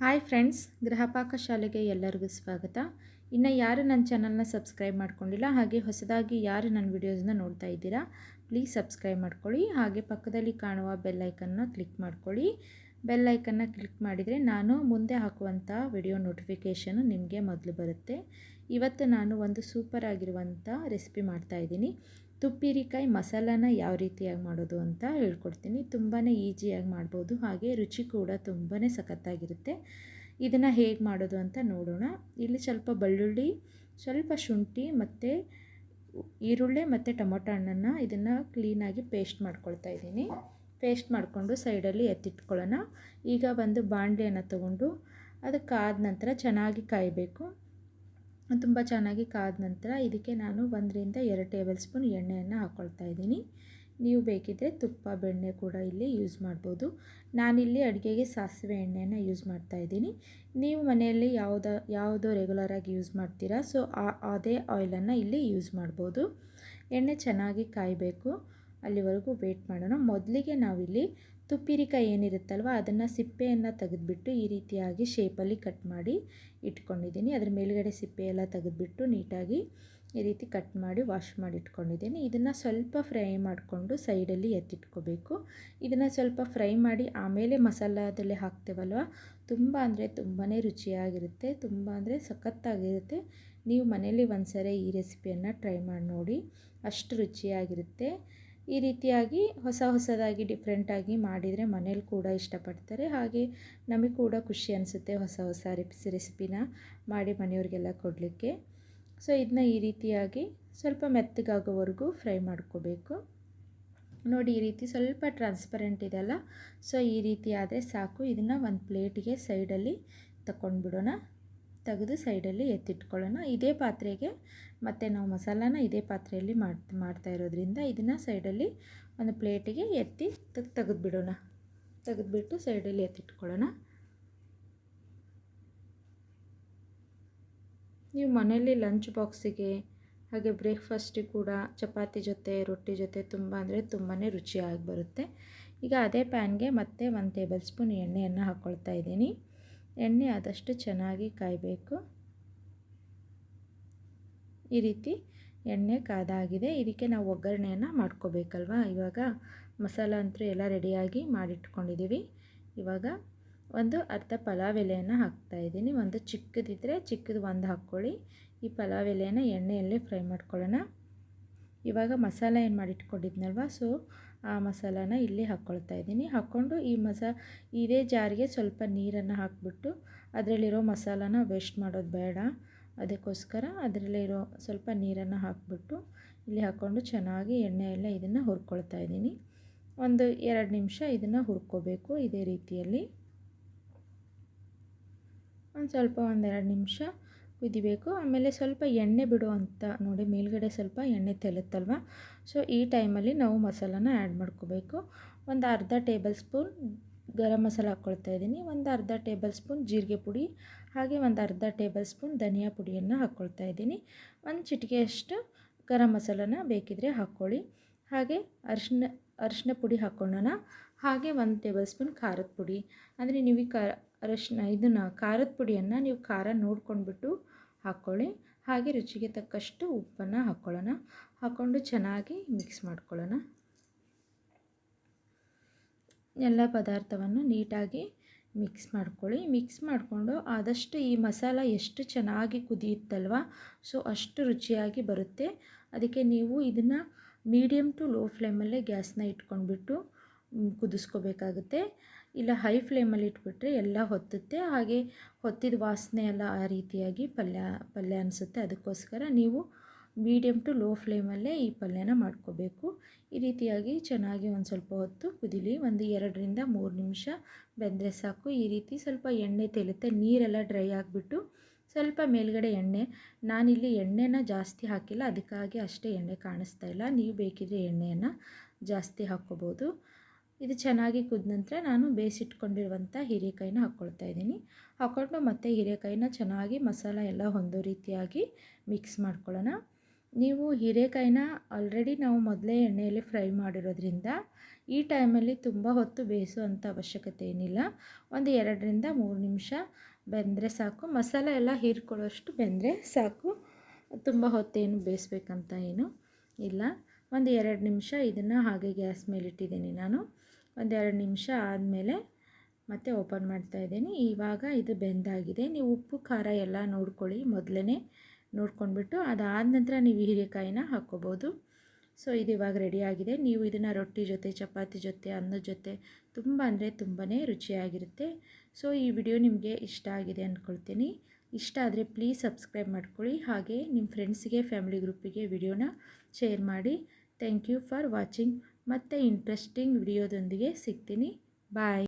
Hi friends Gruhapaka ಶಾಲೆಗೆ ಎಲ್ಲರಿಗೂ ಸ್ವಾಗತ. ಇನ್ನು ಯಾರು ನನ್ನ ಚಾನಲ್ನ ಸಬ್ಸ್ಕ್ರೈಬ್ ಮಾಡ್ಕೊಂಡಿಲ್ಲ, ಹಾಗೆ ಹೊಸದಾಗಿ ಯಾರು ನನ್ನ ವಿಡಿಯೋಸ್ನ ನೋಡ್ತಾ ಇದ್ದೀರಾ, ಪ್ಲೀಸ್ ಸಬ್ಸ್ಕ್ರೈಬ್ ಮಾಡ್ಕೊಳ್ಳಿ. ಹಾಗೆ ಪಕ್ಕದಲ್ಲಿ ಕಾಣುವ ಬೆಲ್ ಐಕನ್ನ ಕ್ಲಿಕ್ ಮಾಡ್ಕೊಳ್ಳಿ. ಬೆಲ್ ಐಕನ್ನ ಕ್ಲಿಕ್ ಮಾಡಿದರೆ ನಾನು ಮುಂದೆ ಹಾಕುವಂಥ ವಿಡಿಯೋ ನೋಟಿಫಿಕೇಷನ್ ನಿಮಗೆ ಮೊದಲು ಬರುತ್ತೆ. ಇವತ್ತು ನಾನು ಒಂದು ಸೂಪರ್ ಆಗಿರುವಂಥ ರೆಸಿಪಿ ಮಾಡ್ತಾಯಿದ್ದೀನಿ ತುಪ್ಪಿರಿಕಾಯಿ ಮಸಾಲಾನ ಯಾವ ರೀತಿಯಾಗಿ ಮಾಡೋದು ಅಂತ ಹೇಳ್ಕೊಡ್ತೀನಿ. ತುಂಬಾ ಈಸಿಯಾಗಿ ಮಾಡ್ಬೋದು. ಹಾಗೆ ರುಚಿ ಕೂಡ ತುಂಬಾ ಸಖತ್ತಾಗಿರುತ್ತೆ. ಇದನ್ನು ಹೇಗೆ ಮಾಡೋದು ಅಂತ ನೋಡೋಣ. ಇಲ್ಲಿ ಸ್ವಲ್ಪ ಬೆಳ್ಳುಳ್ಳಿ, ಸ್ವಲ್ಪ ಶುಂಠಿ ಮತ್ತು ಈರುಳ್ಳಿ ಮತ್ತು ಟೊಮೊಟೊ ಹಣ್ಣನ್ನು ಇದನ್ನು ಕ್ಲೀನಾಗಿ ಪೇಸ್ಟ್ ಮಾಡ್ಕೊಳ್ತಾ ಇದ್ದೀನಿ. ಪೇಸ್ಟ್ ಮಾಡಿಕೊಂಡು ಸೈಡಲ್ಲಿ ಎತ್ತಿಟ್ಕೊಳ್ಳೋಣ. ಈಗ ಒಂದು ಬಾಣಲೆಯನ್ನು ತಗೊಂಡು ಅದು ಕಾದ ನಂತರ ಚೆನ್ನಾಗಿ ಕಾಯಬೇಕು. ತುಂಬ ಚೆನ್ನಾಗಿ ಕಾದ ನಂತರ ಇದಕ್ಕೆ ನಾನು ಒಂದರಿಂದ ಎರಡು ಟೇಬಲ್ ಸ್ಪೂನ್ ಎಣ್ಣೆಯನ್ನು ಹಾಕ್ಕೊಳ್ತಾ ಇದ್ದೀನಿ. ನೀವು ಬೇಕಿದ್ದರೆ ತುಪ್ಪ, ಬೆಣ್ಣೆ ಕೂಡ ಇಲ್ಲಿ ಯೂಸ್ ಮಾಡ್ಬೋದು. ನಾನಿಲ್ಲಿ ಅಡುಗೆಗೆ ಸಾಸಿವೆ ಎಣ್ಣೆಯನ್ನು ಯೂಸ್ ಮಾಡ್ತಾ ಇದ್ದೀನಿ. ನೀವು ಮನೆಯಲ್ಲಿ ಯಾವುದೋ ಯಾವುದೋ ರೆಗ್ಯುಲರಾಗಿ ಯೂಸ್ ಮಾಡ್ತೀರಾ, ಸೊ ಅದೇ ಆಯಿಲನ್ನು ಇಲ್ಲಿ ಯೂಸ್ ಮಾಡ್ಬೋದು. ಎಣ್ಣೆ ಚೆನ್ನಾಗಿ ಕಾಯಬೇಕು. ಅಲ್ಲಿವರೆಗೂ ವೇಟ್ ಮಾಡೋಣ. ಮೊದಲಿಗೆ ನಾವಿಲ್ಲಿ ತುಪ್ಪಿರಿಕಾಯಿ ಏನಿರುತ್ತಲ್ವ, ಅದನ್ನು ಸಿಪ್ಪೆಯನ್ನು ತೆಗೆದುಬಿಟ್ಟು ಈ ರೀತಿಯಾಗಿ ಶೇಪಲ್ಲಿ ಕಟ್ ಮಾಡಿ ಇಟ್ಕೊಂಡಿದ್ದೀನಿ. ಅದರ ಮೇಲುಗಡೆ ಸಿಪ್ಪೆ ಎಲ್ಲ ತೆಗೆದುಬಿಟ್ಟು ನೀಟಾಗಿ ಈ ರೀತಿ ಕಟ್ ಮಾಡಿ ವಾಶ್ ಮಾಡಿ ಇಟ್ಕೊಂಡಿದ್ದೀನಿ. ಇದನ್ನು ಸ್ವಲ್ಪ ಫ್ರೈ ಮಾಡಿಕೊಂಡು ಸೈಡಲ್ಲಿ ಎತ್ತಿಟ್ಕೋಬೇಕು. ಇದನ್ನು ಸ್ವಲ್ಪ ಫ್ರೈ ಮಾಡಿ ಆಮೇಲೆ ಮಸಾಲದಲ್ಲಿ ಹಾಕ್ತೇವಲ್ವ, ತುಂಬ ಅಂದರೆ ತುಂಬಾ ರುಚಿಯಾಗಿರುತ್ತೆ, ತುಂಬ ಅಂದರೆ ಸಖತ್ತಾಗಿರುತ್ತೆ. ನೀವು ಮನೇಲಿ ಒಂದ್ಸರಿ ಈ ರೆಸಿಪಿಯನ್ನು ಟ್ರೈ ಮಾಡಿ ನೋಡಿ, ಅಷ್ಟು ರುಚಿಯಾಗಿರುತ್ತೆ. ಈ ರೀತಿಯಾಗಿ ಹೊಸ ಹೊಸದಾಗಿ ಡಿಫ್ರೆಂಟಾಗಿ ಮಾಡಿದರೆ ಮನೇಲಿ ಕೂಡ ಇಷ್ಟಪಡ್ತಾರೆ. ಹಾಗೆ ನಮಗೆ ಕೂಡ ಖುಷಿ ಅನಿಸುತ್ತೆ ಹೊಸ ಹೊಸ ರೆಸಿಪಿ ರೆಸಿಪಿನ ಮಾಡಿ ಮನೆಯವ್ರಿಗೆಲ್ಲ ಕೊಡಲಿಕ್ಕೆ. ಸೊ ಇದನ್ನ ಈ ರೀತಿಯಾಗಿ ಸ್ವಲ್ಪ ಮೆತ್ತಗಾಗೋವರೆಗೂ ಫ್ರೈ ಮಾಡ್ಕೋಬೇಕು. ನೋಡಿ, ಈ ರೀತಿ ಸ್ವಲ್ಪ ಟ್ರಾನ್ಸ್ಪರೆಂಟ್ ಇದೆಲ್ಲ ಸೊ ಈ ರೀತಿ ಆದರೆ ಸಾಕು. ಇದನ್ನು ಒಂದು ಪ್ಲೇಟಿಗೆ ಸೈಡಲ್ಲಿ ತಗೊಂಡ್ಬಿಡೋಣ ತೆಗೆದು ಸೈಡಲ್ಲಿ ಎತ್ತಿಟ್ಕೊಳ್ಳೋಣ. ಇದೇ ಪಾತ್ರೆಗೆ ಮತ್ತು ನಾವು ಮಸಾಲಾನ ಇದೇ ಪಾತ್ರೆಯಲ್ಲಿ ಮಾಡಿ ಮಾಡ್ತಾ ಇರೋದ್ರಿಂದ ಇದನ್ನು ಸೈಡಲ್ಲಿ ಒಂದು ಪ್ಲೇಟಿಗೆ ಎತ್ತಿ ತೆಗ್, ತೆಗೆದುಬಿಡೋಣ. ತೆಗೆದುಬಿಟ್ಟು ಸೈಡಲ್ಲಿ ಎತ್ತಿಟ್ಕೊಳ್ಳೋಣ. ನೀವು ಮನೆಯಲ್ಲಿ ಲಂಚ್ ಬಾಕ್ಸಿಗೆ ಹಾಗೆ ಬ್ರೇಕ್ಫಾಸ್ಟಿಗೆ ಕೂಡ ಚಪಾತಿ ಜೊತೆ, ರೊಟ್ಟಿ ಜೊತೆ ತುಂಬ ಅಂದರೆ ತುಂಬಾ ರುಚಿಯಾಗಿ ಬರುತ್ತೆ. ಈಗ ಅದೇ ಪ್ಯಾನ್ಗೆ ಮತ್ತೆ ಒಂದು ಟೇಬಲ್ ಸ್ಪೂನ್ ಎಣ್ಣೆಯನ್ನು ಹಾಕ್ಕೊಳ್ತಾ ಇದ್ದೀನಿ. ಎಣ್ಣೆ ಆದಷ್ಟು ಚೆನ್ನಾಗಿ ಕಾಯಬೇಕು. ಈ ರೀತಿ ಎಣ್ಣೆ ಕಾದಾಗಿದೆ. ಇದಕ್ಕೆ ನಾವು ಒಗ್ಗರಣೆಯನ್ನು ಮಾಡ್ಕೋಬೇಕಲ್ವ? ಇವಾಗ ಮಸಾಲ ಅಂತೂ ಎಲ್ಲ ರೆಡಿಯಾಗಿ ಮಾಡಿಟ್ಕೊಂಡಿದ್ದೀವಿ ಇವಾಗ ಒಂದು ಅರ್ಧ ಪಲಾವ್ ಎಲೆಯನ್ನು ಹಾಕ್ತಾಯಿದ್ದೀನಿ ಒಂದು ಚಿಕ್ಕದಿದ್ದರೆ ಚಿಕ್ಕದು ಒಂದು ಹಾಕ್ಕೊಳ್ಳಿ. ಈ ಪಲಾವ್ ಎಲೆಯನ್ನು ಎಣ್ಣೆಯಲ್ಲೇ ಫ್ರೈ ಮಾಡ್ಕೊಳ್ಳೋಣ. ಇವಾಗ ಮಸಾಲ ಏನು ಮಾಡಿಟ್ಕೊಂಡಿದ್ನಲ್ವ? ಸೊ ಆ ಮಸಾಲಾನ ಇಲ್ಲಿ ಹಾಕ್ಕೊಳ್ತಾ ಇದ್ದೀನಿ. ಹಾಕ್ಕೊಂಡು ಈ ಮಸ, ಇದೇ ಜಾರಿಗೆ ಸ್ವಲ್ಪ ನೀರನ್ನು ಹಾಕ್ಬಿಟ್ಟು ಅದರಲ್ಲಿರೋ ಮಸಾಲಾನ ವೇಸ್ಟ್ ಮಾಡೋದು ಬೇಡ. ಅದಕ್ಕೋಸ್ಕರ ಅದರಲ್ಲಿರೋ ಸ್ವಲ್ಪ ನೀರನ್ನು ಹಾಕ್ಬಿಟ್ಟು ಇಲ್ಲಿ ಹಾಕ್ಕೊಂಡು ಚೆನ್ನಾಗಿ ಎಣ್ಣೆ ಎಲ್ಲ ಇದನ್ನು ಹುರ್ಕೊಳ್ತಾ ಇದ್ದೀನಿ. ಒಂದು ಎರಡು ನಿಮಿಷ ಇದನ್ನು ಹುರ್ಕೋಬೇಕು ಇದೇ ರೀತಿಯಲ್ಲಿ. ಒಂದು ಸ್ವಲ್ಪ ಒಂದೆರಡು ನಿಮಿಷ ಕುದಿಬೇಕು. ಆಮೇಲೆ ಸ್ವಲ್ಪ ಎಣ್ಣೆ ಬಿಡುವಂಥ ನೋಡಿ, ಮೇಲ್ಗಡೆ ಸ್ವಲ್ಪ ಎಣ್ಣೆ ತೆಲುತ್ತಲ್ವ? ಸೊ ಈ ಟೈಮಲ್ಲಿ ನಾವು ಮಸಾಲಾನ ಆ್ಯಡ್ ಮಾಡ್ಕೋಬೇಕು. ಒಂದು ಅರ್ಧ ಟೇಬಲ್ ಸ್ಪೂನ್ ಗರಂ ಮಸಾಲ ಹಾಕ್ಕೊಳ್ತಾ ಇದ್ದೀನಿ. ಒಂದು ಅರ್ಧ ಟೇಬಲ್ ಸ್ಪೂನ್ ಜೀರಿಗೆ ಪುಡಿ, ಹಾಗೆ ಒಂದು ಅರ್ಧ ಟೇಬಲ್ ಸ್ಪೂನ್ ಧನಿಯಾ ಪುಡಿಯನ್ನು ಹಾಕ್ಕೊಳ್ತಾ ಇದ್ದೀನಿ. ಒಂದು ಚಿಟಿಕೆಯಷ್ಟು ಗರಂ ಮಸಾಲನ ಬೇಕಿದ್ರೆ ಹಾಕ್ಕೊಳ್ಳಿ. ಹಾಗೆ ಅರಿಶಿನ ಅರಿಶಿನ ಪುಡಿ ಹಾಕ್ಕೊಳ್ಳೋಣ. ಹಾಗೆ ಒಂದು ಟೇಬಲ್ ಸ್ಪೂನ್ ಖಾರದ ಪುಡಿ. ಅಂದರೆ ನೀವು ಖಾರ ಅರಿಶಿನ ಇದನ್ನು ಖಾರದ ಪುಡಿಯನ್ನು ನೀವು ಖಾರ ನೋಡ್ಕೊಂಡ್ಬಿಟ್ಟು ಹಾಕ್ಕೊಳ್ಳಿ ಹಾಗೆ ರುಚಿಗೆ ತಕ್ಕಷ್ಟು ಉಪ್ಪನ್ನು ಹಾಕ್ಕೊಳ್ಳೋಣ ಹಾಕ್ಕೊಂಡು ಚೆನ್ನಾಗಿ ಮಿಕ್ಸ್ ಮಾಡ್ಕೊಳ್ಳೋಣ. ಎಲ್ಲ ಪದಾರ್ಥವನ್ನು ನೀಟಾಗಿ ಮಿಕ್ಸ್ ಮಾಡ್ಕೊಳ್ಳಿ. ಮಿಕ್ಸ್ ಮಾಡಿಕೊಂಡು ಆದಷ್ಟು ಈ ಮಸಾಲ ಎಷ್ಟು ಚೆನ್ನಾಗಿ ಕುದಿಯುತ್ತಲ್ವ, ಸೊ ಅಷ್ಟು ರುಚಿಯಾಗಿ ಬರುತ್ತೆ. ಅದಕ್ಕೆ ನೀವು ಇದನ್ನು ಮೀಡಿಯಮ್ ಟು ಲೋ ಫ್ಲೇಮಲ್ಲೇ ಗ್ಯಾಸ್ನ ಇಟ್ಕೊಂಡ್ಬಿಟ್ಟು ಕುದಿಸ್ಕೋಬೇಕಾಗುತ್ತೆ. ಇಲ್ಲ ಹೈ ಫ್ಲೇಮಲ್ಲಿ ಇಟ್ಬಿಟ್ರೆ ಎಲ್ಲ ಹೊತ್ತುತ್ತೆ. ಹಾಗೆ ಹೊತ್ತಿದ ವಾಸನೆ ಎಲ್ಲ ಆ ರೀತಿಯಾಗಿ ಪಲ್ಯ ಪಲ್ಯ ಅನಿಸುತ್ತೆ. ಅದಕ್ಕೋಸ್ಕರ ನೀವು ಮೀಡಿಯಮ್ ಟು ಲೋ ಫ್ಲೇಮಲ್ಲೇ ಈ ಪಲ್ಯನ ಮಾಡ್ಕೋಬೇಕು. ಈ ರೀತಿಯಾಗಿ ಚೆನ್ನಾಗಿ ಒಂದು ಸ್ವಲ್ಪ ಹೊತ್ತು ಕುದಿಲಿ. ಒಂದು ಎರಡರಿಂದ ಮೂರು ನಿಮಿಷ ಬೆಂದರೆ ಸಾಕು. ಈ ರೀತಿ ಸ್ವಲ್ಪ ಎಣ್ಣೆ ತೇಲುತ್ತೆ ನೀರೆಲ್ಲ ಡ್ರೈ ಆಗಿಬಿಟ್ಟು ಸ್ವಲ್ಪ ಮೇಲ್ಗಡೆ ಎಣ್ಣೆ. ನಾನಿಲ್ಲಿ ಎಣ್ಣೆನ ಜಾಸ್ತಿ ಹಾಕಿಲ್ಲ. ಅದಕ್ಕಾಗಿ ಅಷ್ಟೇ ಎಣ್ಣೆ ಕಾಣಿಸ್ತಾ ಇಲ್ಲ. ನೀವು ಬೇಕಿದ್ರೆ ಎಣ್ಣೆಯನ್ನು ಜಾಸ್ತಿ ಹಾಕ್ಕೋಬೋದು. ಇದು ಚೆನ್ನಾಗಿ ಕುದ ನಂತರ ನಾನು ಬೇಯಿಸಿಟ್ಕೊಂಡಿರುವಂಥ ಹೀರೆಕಾಯಿನ ಹಾಕ್ಕೊಳ್ತಾ ಇದ್ದೀನಿ. ಹಾಕ್ಕೊಂಡು ಮತ್ತೆ ಹೀರೆಕಾಯಿನ ಚೆನ್ನಾಗಿ ಮಸಾಲ ಎಲ್ಲ ಒಂದು ರೀತಿಯಾಗಿ ಮಿಕ್ಸ್ ಮಾಡ್ಕೊಳ್ಳೋಣ. ನೀವು ಹೀರೆಕಾಯಿನ ಆಲ್ರೆಡಿ ನಾವು ಮೊದಲೇ ಎಣ್ಣೆಯಲ್ಲಿ ಫ್ರೈ ಮಾಡಿರೋದ್ರಿಂದ ಈ ಟೈಮಲ್ಲಿ ತುಂಬ ಹೊತ್ತು ಬೇಯಿಸುವಂಥ ಅವಶ್ಯಕತೆ ಏನಿಲ್ಲ. ಒಂದು ಎರಡರಿಂದ ಮೂರು ನಿಮಿಷ ಬೆಂದರೆ ಸಾಕು. ಮಸಾಲ ಎಲ್ಲ ಹೀರ್ಕೊಳ್ಳೋಷ್ಟು ಬೆಂದರೆ ಸಾಕು. ತುಂಬ ಹೊತ್ತೇನು ಬೇಯಿಸ್ಬೇಕಂತ ಏನು ಇಲ್ಲ. ಒಂದು ಎರಡು ನಿಮಿಷ ಇದನ್ನು ಹಾಗೆ ಗ್ಯಾಸ್ ಮೇಲೆ ಇಟ್ಟಿದ್ದೀನಿ ನಾನು. ಒಂದೆರಡು ನಿಮಿಷ ಆದಮೇಲೆ ಮತ್ತೆ ಓಪನ್ ಮಾಡ್ತಾ ಇದ್ದೀನಿ. ಇವಾಗ ಇದು ಬೆಂದಾಗಿದೆ. ನೀವು ಉಪ್ಪು, ಖಾರ ಎಲ್ಲ ನೋಡ್ಕೊಳ್ಳಿ ಮೊದಲೇ ನೋಡ್ಕೊಂಡ್ಬಿಟ್ಟು ಅದಾದ ನಂತರ ನೀವು ಹೀರೆಕಾಯಿನ ಹಾಕ್ಕೋಬೋದು. ಸೊ, ಇದು ಇವಾಗ ರೆಡಿಯಾಗಿದೆ ನೀವು ಇದನ್ನು ರೊಟ್ಟಿ ಜೊತೆ, ಚಪಾತಿ ಜೊತೆ, ಅನ್ನದ ಜೊತೆ ತುಂಬ ಅಂದರೆ ತುಂಬಾ ರುಚಿಯಾಗಿರುತ್ತೆ. ಸೊ, ಈ ವಿಡಿಯೋ ನಿಮಗೆ ಇಷ್ಟ ಆಗಿದೆ ಅಂದ್ಕೊಳ್ತೀನಿ ಇಷ್ಟ ಆದರೆ ಪ್ಲೀಸ್ ಸಬ್ಸ್ಕ್ರೈಬ್ ಮಾಡ್ಕೊಳ್ಳಿ. ಹಾಗೆ ನಿಮ್ಮ ಫ್ರೆಂಡ್ಸ್ಗೆ ಫ್ಯಾಮಿಲಿ ಗ್ರೂಪಿಗೆ ವಿಡಿಯೋನ ಶೇರ್ ಮಾಡಿ. ಥ್ಯಾಂಕ್ ಯು ಫಾರ್ ವಾಚಿಂಗ್ ಮತ್ತು ಇಂಟ್ರೆಸ್ಟಿಂಗ್ ವಿಡಿಯೋದೊಂದಿಗೆ ಸಿಗ್ತೀನಿ. ಬಾಯ್